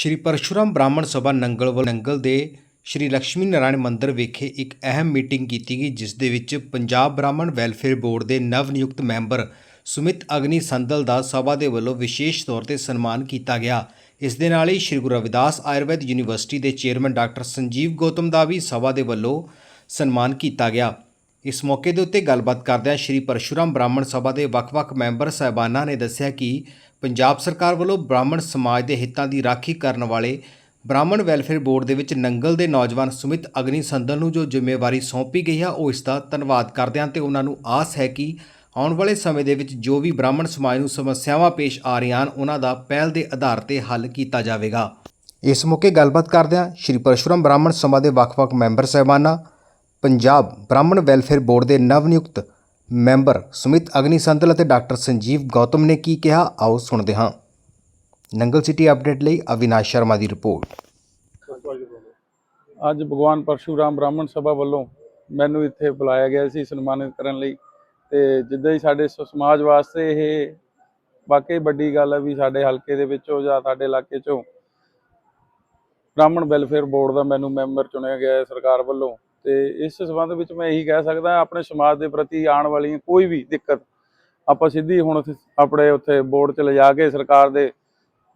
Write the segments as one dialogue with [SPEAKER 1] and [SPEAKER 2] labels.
[SPEAKER 1] ਸ਼੍ਰੀ ਪਰਸ਼ੁਰਾਮ ਬ੍ਰਾਹਮਣ ਸਭਾ ਨੰਗਲ ਵੱਲੋਂ ਨੰਗਲ ਦੇ ਸ਼੍ਰੀ ਲక్ష్ਮੀ ਨਾਰਾਇਣ ਮੰਦਿਰ ਵਿਖੇ ਇੱਕ ਅਹਿਮ ਮੀਟਿੰਗ ਕੀਤੀ ਗਈ, ਜਿਸ ਦੇ ਵਿੱਚ ਪੰਜਾਬ ਬ੍ਰਾਹਮਣ ਵੈਲਫੇਅਰ ਬੋਰਡ ਦੇ ਨਵ ਨਿਯੁਕਤ ਮੈਂਬਰ ਸੁਮਿਤ ਅਗਨੀ ਸੰਦਲ ਦਾ ਸਭਾ ਦੇ ਵੱਲੋਂ ਵਿਸ਼ੇਸ਼ ਤੌਰ ਤੇ ਸਨਮਾਨ ਕੀਤਾ ਗਿਆ। ਇਸ ਦੇ ਨਾਲ ਹੀ ਸ਼੍ਰੀ ਗੁਰੂ ਰਵਿਦਾਸ ਆਯੁਰਵੈਦ ਯੂਨੀਵਰਸਿਟੀ ਦੇ ਚੇਅਰਮੈਨ ਡਾਕਟਰ ਸੰਜੀਵ ਗੌਤਮ ਦਾ ਵੀ ਸਭਾ ਦੇ ਵੱਲੋਂ ਸਨਮਾਨ ਕੀਤਾ ਗਿਆ। ਇਸ ਮੌਕੇ ਦੇ ਉੱਤੇ ਗੱਲਬਾਤ ਕਰਦਿਆਂ ਸ਼੍ਰੀ ਪਰਸ਼ੁਰਾਮ ਬ੍ਰਾਹਮਣ ਸਭਾ ਦੇ ਵੱਖ-ਵੱਖ ਮੈਂਬਰ ਸਹਿਬਾਨਾਂ ਨੇ ਦੱਸਿਆ ਕਿ ਪੰਜਾਬ ਸਰਕਾਰ ਵੱਲੋਂ ਬ੍ਰਾਹਮਣ ਸਮਾਜ ਦੇ ਹਿੱਤਾਂ ਦੀ ਰਾਖੀ ਕਰਨ ਵਾਲੇ ਬ੍ਰਾਹਮਣ ਵੈਲਫੇਅਰ ਬੋਰਡ ਦੇ ਵਿੱਚ ਨੰਗਲ ਦੇ ਨੌਜਵਾਨ ਸੁਮਿਤ ਅਗਨੀ ਸੰਦਲ ਨੂੰ ਜੋ ਜ਼ਿੰਮੇਵਾਰੀ ਸੌਂਪੀ ਗਈ ਹੈ ਉਹ ਇਸ ਦਾ ਧੰਨਵਾਦ ਕਰਦੇ ਹਨ ਤੇ ਉਹਨਾਂ ਨੂੰ ਆਸ ਹੈ ਕਿ ਆਉਣ ਵਾਲੇ ਸਮੇਂ ਦੇ ਵਿੱਚ ਜੋ ਵੀ ਬ੍ਰਾਹਮਣ ਸਮਾਜ ਨੂੰ ਸਮੱਸਿਆਵਾਂ ਪੇਸ਼ ਆ ਰਹੀਆਂ ਹਨ, ਉਹਨਾਂ ਦਾ ਪਹਿਲ ਦੇ ਆਧਾਰ ਤੇ ਹੱਲ ਕੀਤਾ ਜਾਵੇਗਾ। ਇਸ ਮੌਕੇ ਗੱਲਬਾਤ ਕਰਦਿਆਂ ਸ਼੍ਰੀ ਪਰਸ਼ੁਰਾਮ ਬ੍ਰਾਹਮਣ ਸਭਾ ਦੇ ਵੱਖ-ਵੱਖ ਮੈਂਬਰ ਸਹਿਬਾਨਾਂ ਪੰਜਾਬ ਬ੍ਰਾਹਮਣ ਵੈਲਫੇਅਰ ਬੋਰਡ ਦੇ ਨਵ ਨਿਯੁਕਤ ਮੈਂਬਰ ਸੁਮਿਤ ਅਗਨੀ ਸੰਦਲ ਅਤੇ ਡਾਕਟਰ ਸੰਜੀਵ ਗੌਤਮ ਨੇ ਕੀ ਕਿਹਾ, ਆਓ ਸੁਣਦੇ ਹਾਂ। ਨੰਗਲ ਸਿਟੀ ਅਪਡੇਟ ਲਈ ਅਵਿਨਾਸ਼ ਸ਼ਰਮਾ ਦੀ ਰਿਪੋਰਟ।
[SPEAKER 2] ਅੱਜ ਭਗਵਾਨ ਪਰਸ਼ੂਰਾਮ ਬ੍ਰਾਹਮਣ ਸਭਾ ਵੱਲੋਂ ਮੈਨੂੰ ਇੱਥੇ ਬੁਲਾਇਆ ਗਿਆ ਸੀ ਸਨਮਾਨਿਤ ਕਰਨ ਲਈ ਤੇ ਜਿੱਦਾਂ ਹੀ ਸਾਡੇ ਸ- ਸਮਾਜ ਵਾਸਤੇ ਇਹ ਵਾਕਈ ਵੱਡੀ ਗੱਲ ਹੈ ਵੀ ਸਾਡੇ ਹਲਕੇ ਦੇ ਵਿੱਚੋਂ ਜਾਂ ਸਾਡੇ ਇਲਾਕੇ ਚੋਂ ਬ੍ਰਾਹਮਣ ਵੈਲਫੇਅਰ ਬੋਰਡ ਦਾ ਮੈਨੂੰ ਮੈਂਬਰ ਚੁਣਿਆ ਗਿਆ ਹੈ ਸਰਕਾਰ ਵੱਲੋਂ। ਤੇ ਇਸ ਸੰਬੰਧ ਵਿੱਚ ਮੈਂ ਇਹੀ ਕਹਿ ਸਕਦਾ ਆਪਣੇ ਸਮਾਜ ਦੇ ਪ੍ਰਤੀ ਆਉਣ ਵਾਲੀ ਕੋਈ ਵੀ ਦਿੱਕਤ ਆਪਾਂ ਸਿੱਧੀ ਹੁਣ ਆਪਣੇ ਉੱਥੇ ਬੋਰਡ 'ਚ ਲਿਜਾ ਕੇ ਸਰਕਾਰ ਦੇ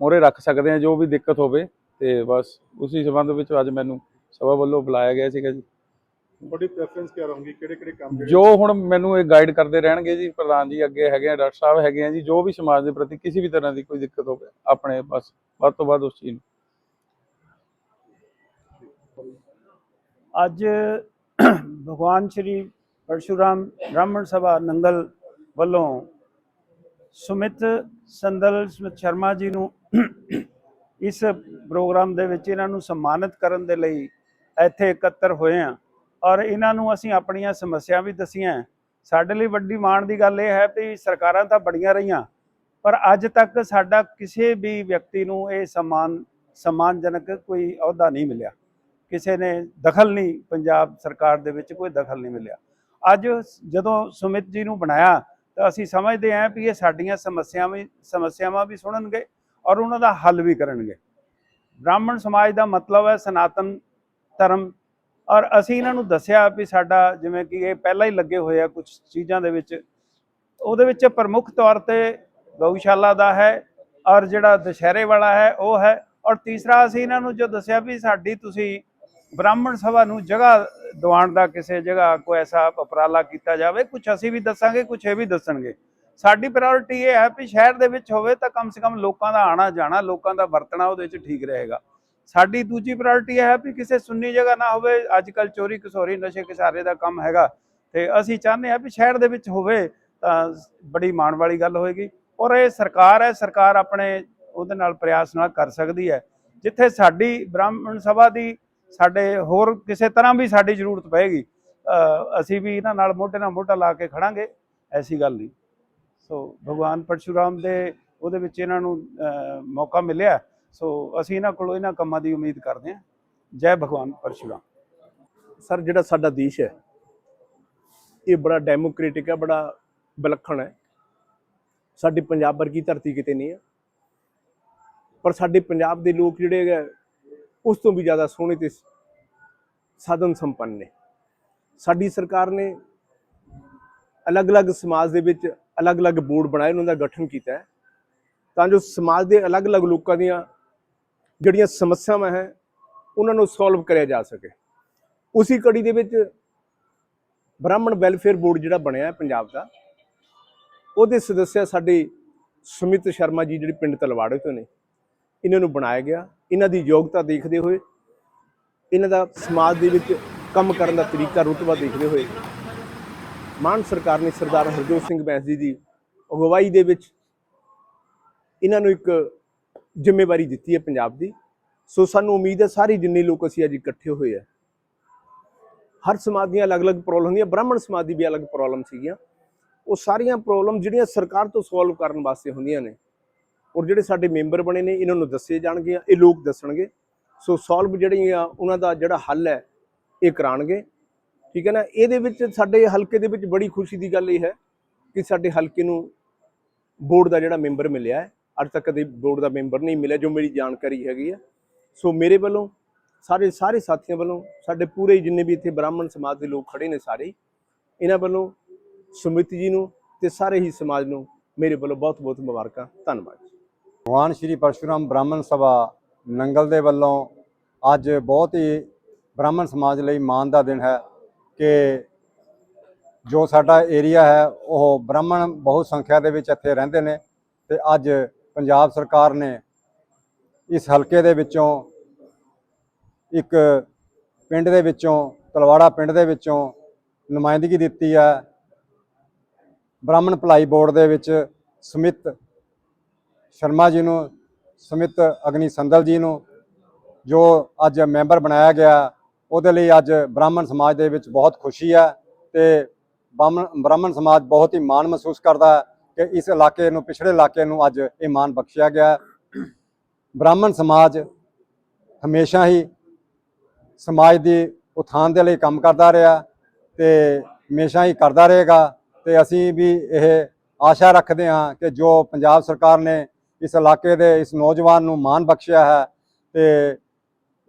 [SPEAKER 2] ਮੋਹਰੇ ਰੱਖ ਸਕਦੇ ਹਾਂ ਜੋ ਵੀ ਦਿੱਕਤ ਹੋਵੇ ਤੇ ਬਸ ਉਸੇ ਸੰਬੰਧ ਵਿੱਚ ਅੱਜ ਮੈਨੂੰ ਸਭਾ ਵੱਲੋਂ ਬੁਲਾਇਆ ਗਿਆ ਸੀਗਾ ਜੀ।
[SPEAKER 3] ਬੜੀ ਪ੍ਰੈਫਰੈਂਸ ਕਿਆ ਰਹੂਗੀ? ਕਿਹੜੇ ਕਿਹੜੇ ਕੰਮ
[SPEAKER 2] ਜੋ ਹੁਣ ਮੈਨੂੰ ਇਹ ਗਾਈਡ ਕਰਦੇ ਰਹਿਣਗੇ ਜੀ ਪ੍ਰਧਾਨ ਜੀ ਅੱਗੇ ਹੈਗੇ ਆ ਡਾਕਟਰ ਸਾਹਿਬ ਹੈਗੇ ਆ ਜੀ ਜੋ ਵੀ ਸਮਾਜ ਦੇ ਪ੍ਰਤੀ ਕਿਸੇ ਵੀ ਤਰ੍ਹਾਂ ਦੀ ਕੋਈ ਦਿੱਕਤ ਹੋਵੇ ਆਪਣੇ ਬਸ ਵੱਧ ਤੋਂ ਵੱਧ ਉਸ ਚੀਜ਼ ਨੂੰ
[SPEAKER 4] ਅੱਜ ਭਗਵਾਨ ਸ਼੍ਰੀ ਪਰਸ਼ੂਰਾਮ ਬ੍ਰਾਹਮਣ ਸਭਾ ਨੰਗਲ ਵੱਲੋਂ ਸੁਮਿਤ ਸੰਦਲ ਸੁਮਿਤ ਸ਼ਰਮਾ ਜੀ ਨੂੰ ਇਸ ਪ੍ਰੋਗਰਾਮ ਦੇ ਵਿੱਚ ਇਹਨਾਂ ਨੂੰ ਸਨਮਾਨਿਤ ਕਰਨ ਦੇ ਲਈ ਇੱਥੇ ਇਕੱਤਰ ਹੋਏ ਆ ਔਰ ਇਹਨਾਂ ਨੂੰ ਅਸੀਂ ਆਪਣੀਆਂ ਸਮੱਸਿਆ ਵੀ ਦਸੀਆਂ ਸਾਡੇ ਲਈ ਵੱਡੀ ਮਾਣ ਦੀ ਗੱਲ ਇਹ ਹੈ ਵੀ ਸਰਕਾਰਾਂ ਤਾਂ ਬੜੀਆਂ ਰਹੀਆਂ, ਪਰ ਅੱਜ ਤੱਕ ਸਾਡਾ ਕਿਸੇ ਵੀ ਵਿਅਕਤੀ ਨੂੰ ਇਹ ਸਨਮਾਨ ਸਨਮਾਨਜਨਕ ਕੋਈ ਅਹੁਦਾ ਨਹੀਂ ਮਿਲਿਆ। ਕਿਸੇ ਨੇ ਦਖਲ ਨਹੀਂ ਪੰਜਾਬ ਸਰਕਾਰ ਦੇ ਵਿੱਚ ਕੋਈ ਦਖਲ ਨਹੀਂ ਮਿਲਿਆ। ਅੱਜ ਜਦੋਂ ਸੁਮਿਤ ਜੀ ਨੂੰ ਬਣਾਇਆ, ਤਾਂ ਅਸੀਂ ਸਮਝਦੇ ਹਾਂ ਵੀ ਇਹ ਸਾਡੀਆਂ ਸਮੱਸਿਆਵਾਂ ਸਮੱਸਿਆਵਾਂ ਵੀ ਸੁਣਨਗੇ ਔਰ ਉਹਨਾਂ ਦਾ ਹੱਲ ਵੀ ਕਰਨਗੇ। ਬ੍ਰਾਹਮਣ ਸਮਾਜ ਦਾ ਮਤਲਬ ਹੈ ਸਨਾਤਨ ਧਰਮ ਔਰ ਅਸੀਂ ਇਹਨਾਂ ਨੂੰ ਦੱਸਿਆ ਵੀ ਸਾਡਾ ਜਿਵੇਂ ਕਿ ਇਹ ਪਹਿਲਾਂ ਹੀ ਲੱਗੇ ਹੋਏ ਆ ਕੁਝ ਚੀਜ਼ਾਂ ਦੇ ਵਿੱਚ। ਉਹਦੇ ਵਿੱਚ ਪ੍ਰਮੁੱਖ ਤੌਰ ਤੇ ਗਊਸ਼ਾਲਾ ਦਾ ਹੈ ਔਰ ਜਿਹੜਾ ਦੁਸ਼ਹਿਰੇ ਵਾਲਾ ਹੈ ਉਹ ਹੈ। ਔਰ ਤੀਸਰਾ ਅਸੀਂ ਇਹਨਾਂ ਨੂੰ ਜੋ ਦੱਸਿਆ ਵੀ ਸਾਡੀ ਤੁਸੀਂ ਬ੍ਰਾਹਮਣ ਸਭਾ ਨੂੰ ਜਗ੍ਹਾ ਦਿਵਾਉਣ ਦਾ ਕਿਸੇ ਜਗ੍ਹਾ ਕੋਈ ਐਸਾ ਉਪਰਾਲਾ ਕੀਤਾ ਜਾਵੇ ਕੁਝ ਅਸੀਂ ਵੀ ਦੱਸਾਂਗੇ ਕੁਝ ਇਹ ਵੀ ਦੱਸਣਗੇ। ਸਾਡੀ ਪ੍ਰਾਇੋਰਟੀ ਇਹ ਹੈ ਵੀ ਸ਼ਹਿਰ ਦੇ ਵਿੱਚ ਹੋਵੇ ਤਾਂ ਕਮ ਸੇ ਕਮ ਲੋਕਾਂ ਦਾ ਆਣਾ ਜਾਣਾ, ਲੋਕਾਂ ਦਾ ਵਰਤਣਾ ਉਹਦੇ ਵਿੱਚ ਠੀਕ ਰਹੇਗਾ। ਸਾਡੀ ਦੂਜੀ ਪ੍ਰਾਇੋਰਟੀ ਇਹ ਹੈ ਵੀ ਕਿਸੇ ਸੁੰਨੀ ਜਗ੍ਹਾ ਨਾ ਹੋਵੇ ਅੱਜ ਕੱਲ ਚੋਰੀ ਕਸੋਰੀ, ਨਸ਼ੇ ਕਿਸਾਰੇ ਦਾ ਕੰਮ ਹੈਗਾ। ਤੇ ਅਸੀਂ ਚਾਹੁੰਦੇ ਹਾਂ ਵੀ ਸ਼ਹਿਰ ਦੇ ਵਿੱਚ ਹੋਵੇ ਤਾਂ ਬੜੀ ਮਾਣ ਵਾਲੀ ਗੱਲ ਹੋਏਗੀ। ਔਰ ਇਹ ਸਰਕਾਰ ਹੈ, ਸਰਕਾਰ ਆਪਣੇ ਉਹਦੇ ਨਾਲ ਪ੍ਰਯਾਸ ਨਾਲ ਕਰ ਸਕਦੀ ਹੈ। ਜਿੱਥੇ ਸਾਡੀ ਬ੍ਰਾਹਮਣ ਸਭਾ ਦੀ ਸਾਡੇ ਹੋਰ ਕਿਸੇ ਤਰ੍ਹਾਂ ਵੀ ਸਾਡੀ ਜ਼ਰੂਰਤ ਪਏਗੀ ਅਸੀਂ ਵੀ ਇਹਨਾਂ ਨਾਲ ਮੋਢੇ ਨਾਲ ਮੋਢਾ ਲਾ ਕੇ ਖੜਾਂਗੇ, ਐਸੀ ਗੱਲ ਨਹੀਂ। ਸੋ ਭਗਵਾਨ ਪਰਸ਼ੂਰਾਮ ਦੇ ਉਹਦੇ ਵਿੱਚ ਇਹਨਾਂ ਨੂੰ ਮੌਕਾ ਮਿਲਿਆ। ਸੋ ਅਸੀਂ ਇਹਨਾਂ ਕੋਲੋਂ ਇਹਨਾਂ ਕੰਮਾਂ ਦੀ ਉਮੀਦ ਕਰਦੇ ਹਾਂ। ਜੈ ਭਗਵਾਨ ਪਰਸ਼ੂਰਾਮ।
[SPEAKER 5] ਸਰ, ਜਿਹੜਾ ਸਾਡਾ ਦੇਸ਼ ਹੈ, ਇਹ ਬੜਾ ਡੈਮੋਕ੍ਰੈਟਿਕ ਹੈ, ਬੜਾ ਵਿਲੱਖਣ ਹੈ। ਸਾਡੀ ਪੰਜਾਬ ਵਰਗੀ ਧਰਤੀ ਕਿਤੇ ਨਹੀਂ ਹੈ। ਪਰ ਸਾਡੇ ਪੰਜਾਬ ਦੇ ਲੋਕ ਜਿਹੜੇ ਉਸ ਤੋਂ ਵੀ ਜ਼ਿਆਦਾ ਸੋਹਣੇ ਤੇ ਸਾਧਨ ਸੰਪੰਨ ਨੇ। ਸਾਡੀ ਸਰਕਾਰ ਨੇ ਅਲੱਗ-ਅਲੱਗ ਸਮਾਜ ਦੇ ਵਿੱਚ ਅਲੱਗ-ਅਲੱਗ ਬੋਰਡ ਬਣਾਏ, ਉਹਨਾਂ ਦਾ ਗਠਨ ਕੀਤਾ ਹੈ। ਤਾਂ ਜੋ ਸਮਾਜ ਦੇ ਅਲੱਗ-ਅਲੱਗ ਲੋਕਾਂ ਦੀਆਂ ਜਿਹੜੀਆਂ ਸਮੱਸਿਆਵਾਂ ਹੈ, ਉਹਨਾਂ ਨੂੰ ਸੋਲਵ ਕਰਿਆ ਜਾ ਸਕੇ। ਉਸੇ ਕੜੀ ਦੇ ਵਿੱਚ ਬ੍ਰਾਹਮਣ ਵੈਲਫੇਅਰ ਬੋਰਡ ਜਿਹੜਾ ਬਣਿਆ ਹੈ ਪੰਜਾਬ ਦਾ, ਉਹਦੇ ਸਦੱਸਿਆ ਸਾਡੇ ਸੁਮਿਤ ਸ਼ਰਮਾ ਜੀ, ਜਿਹੜੇ ਪਿੰਡ ਤਲਵਾੜੇ ਤੋਂ ਨੇ, ਇਹਨਾਂ ਨੂੰ ਬਣਾਇਆ ਗਿਆ। ਇਹਨਾਂ ਦੀ ਯੋਗਤਾ ਦੇਖਦੇ ਹੋਏ, ਇਹਨਾਂ ਦਾ ਸਮਾਜ ਦੇ ਵਿੱਚ ਕੰਮ ਕਰਨ ਦਾ ਤਰੀਕਾ ਰੁਤਬਾ ਦੇਖਦੇ ਹੋਏ, ਮਾਨ ਸਰਕਾਰ ਨੇ ਸਰਦਾਰ ਹਰਜੋਤ ਸਿੰਘ ਬੈਂਸ ਜੀ ਦੀ ਅਗਵਾਈ ਦੇ ਵਿੱਚ ਇਹਨਾਂ ਨੂੰ ਇੱਕ ਜ਼ਿੰਮੇਵਾਰੀ ਦਿੱਤੀ ਹੈ ਪੰਜਾਬ ਦੀ। ਸੋ ਸਾਨੂੰ ਉਮੀਦ ਹੈ ਸਾਰੇ ਜਿੰਨੇ ਲੋਕ ਅਸੀਂ ਅੱਜ ਇਕੱਠੇ ਹੋਏ ਆ, ਹਰ ਸਮਾਜ ਦੀਆਂ ਅਲੱਗ-ਅਲੱਗ ਪ੍ਰੋਬਲਮ ਹੁੰਦੀਆਂ, ਬ੍ਰਾਹਮਣ ਸਮਾਜ ਦੀ ਵੀ ਅਲੱਗ ਪ੍ਰੋਬਲਮ ਸੀਗੀਆਂ। ਉਹ ਸਾਰੀਆਂ ਪ੍ਰੋਬਲਮ ਜਿਹੜੀਆਂ ਸਰਕਾਰ ਤੋਂ ਸੋਲਵ ਕਰਨ ਵਾਸਤੇ ਹੁੰਦੀਆਂ ਨੇ ਔਰ ਜਿਹੜੇ ਸਾਡੇ ਮੈਂਬਰ ਬਣੇ ਨੇ, ਇਹਨਾਂ ਨੂੰ ਦੱਸੇ ਜਾਣਗੇ, ਇਹ ਲੋਕ ਦੱਸਣਗੇ। ਸੋ ਸੋਲਵ ਜਿਹੜੀਆਂ, ਉਹਨਾਂ ਦਾ ਜਿਹੜਾ ਹੱਲ ਹੈ, ਇਹ ਕਰਾਣਗੇ। ਠੀਕ ਹੈ ਨਾ? ਇਹਦੇ ਵਿੱਚ ਸਾਡੇ ਹਲਕੇ ਦੇ ਵਿੱਚ ਬੜੀ ਖੁਸ਼ੀ ਦੀ ਗੱਲ ਇਹ ਹੈ ਕਿ ਸਾਡੇ ਹਲਕੇ ਨੂੰ ਬੋਰਡ ਦਾ ਜਿਹੜਾ ਮੈਂਬਰ ਮਿਲਿਆ ਹੈ। ਅੱਜ ਤੱਕ ਕਦੇ ਬੋਰਡ ਦਾ ਮੈਂਬਰ ਨਹੀਂ ਮਿਲਿਆ ਜੋ ਮੇਰੀ ਜਾਣਕਾਰੀ ਹੈਗੀ ਆ ਸੋ ਮੇਰੇ ਵੱਲੋਂ, ਸਾਰੇ ਸਾਰੇ ਸਾਥੀਆਂ ਵੱਲੋਂ, ਸਾਡੇ ਪੂਰੇ ਜਿੰਨੇ ਵੀ ਇੱਥੇ ਬ੍ਰਾਹਮਣ ਸਮਾਜ ਦੇ ਲੋਕ ਖੜੇ ਨੇ ਸਾਰੇ, ਇਹਨਾਂ ਵੱਲੋਂ ਸੁਮਿਤ ਜੀ ਨੂੰ ਤੇ ਸਾਰੇ ਹੀ ਸਮਾਜ ਨੂੰ ਮੇਰੇ ਵੱਲੋਂ ਬਹੁਤ ਬਹੁਤ ਮੁਬਾਰਕਾਂ। ਧੰਨਵਾਦ।
[SPEAKER 6] ਭਗਵਾਨ ਸ਼੍ਰੀ ਪਰਸ਼ੁਰਾਮ ਬ੍ਰਾਹਮਣ ਸਭਾ ਨੰਗਲ ਦੇ ਵੱਲੋਂ ਅੱਜ ਬਹੁਤ ਹੀ ਬ੍ਰਾਹਮਣ ਸਮਾਜ ਲਈ ਮਾਣ ਦਾ ਦਿਨ ਹੈ ਕਿ ਜੋ ਸਾਡਾ ਏਰੀਆ ਹੈ, ਉਹ ਬ੍ਰਾਹਮਣ ਬਹੁਤ ਸੰਖਿਆ ਦੇ ਵਿੱਚ ਇੱਥੇ ਰਹਿੰਦੇ ਨੇ ਤੇ ਅੱਜ ਪੰਜਾਬ ਸਰਕਾਰ ਨੇ ਇਸ ਹਲਕੇ ਦੇ ਵਿੱਚੋਂ ਇੱਕ ਪਿੰਡ ਦੇ ਵਿੱਚੋਂ, ਤਲਵਾੜਾ ਪਿੰਡ ਦੇ ਵਿੱਚੋਂ ਨੁਮਾਇੰਦਗੀ ਦਿੱਤੀ ਹੈ। ਬ੍ਰਾਹਮਣ ਭਲਾਈ ਬੋਰਡ ਦੇ ਵਿੱਚ ਸਮਿਤ ਸ਼ਰਮਾ ਜੀ ਨੂੰ, ਸਮਿਤ ਅਗਨੀ ਸੰਦਲ ਜੀ ਨੂੰ, ਜੋ ਅੱਜ ਮੈਂਬਰ ਬਣਾਇਆ ਗਿਆ, ਉਹਦੇ ਲਈ ਅੱਜ ਬ੍ਰਾਹਮਣ ਸਮਾਜ ਦੇ ਵਿੱਚ ਬਹੁਤ ਖੁਸ਼ੀ ਹੈ ਤੇ ਬ੍ਰਾਹਮਣ ਬ੍ਰਾਹਮਣ ਸਮਾਜ ਬਹੁਤ ਹੀ ਮਾਣ ਮਹਿਸੂਸ ਕਰਦਾ ਕਿ ਇਸ ਇਲਾਕੇ ਨੂੰ, ਪਿਛੜੇ ਇਲਾਕੇ ਨੂੰ ਅੱਜ ਇਹ ਮਾਣ ਬਖਸ਼ਿਆ ਗਿਆ। ਬ੍ਰਾਹਮਣ ਸਮਾਜ ਹਮੇਸ਼ਾ ਹੀ ਸਮਾਜ ਦੀ ਉਥਾਨ ਦੇ ਲਈ ਕੰਮ ਕਰਦਾ ਰਿਹਾ ਤੇ ਹਮੇਸ਼ਾ ਹੀ ਕਰਦਾ ਰਹੇਗਾ ਤੇ ਅਸੀਂ ਵੀ ਇਹ ਆਸ਼ਾ ਰੱਖਦੇ ਹਾਂ ਕਿ ਜੋ ਪੰਜਾਬ ਸਰਕਾਰ ਨੇ ਇਸ ਇਲਾਕੇ ਦੇ ਇਸ ਨੌਜਵਾਨ ਨੂੰ ਮਾਣ ਬਖਸ਼ਿਆ ਹੈ ਤੇ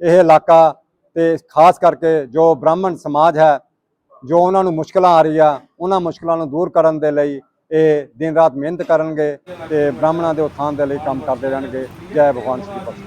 [SPEAKER 6] ਇਹ ਇਲਾਕਾ ਤੇ ਖਾਸ ਕਰਕੇ ਜੋ ਬ੍ਰਾਹਮਣ ਸਮਾਜ ਹੈ, ਜੋ ਉਹਨਾਂ ਨੂੰ ਮੁਸ਼ਕਲਾਂ ਆ ਰਹੀਆਂ, ਉਹਨਾਂ ਮੁਸ਼ਕਲਾਂ ਨੂੰ ਦੂਰ ਕਰਨ ਦੇ ਲਈ ਇਹ ਦਿਨ ਰਾਤ ਮਿਹਨਤ ਕਰਨਗੇ ਤੇ ਬ੍ਰਾਹਮਣਾਂ ਦੇ ਉਥਾਨ ਦੇ ਲਈ ਕੰਮ ਕਰਦੇ ਰਹਿਣਗੇ। ਜੈ ਭਗਵਾਨ ਸ਼੍ਰੀ ਕ੍ਰਿਸ਼ਨ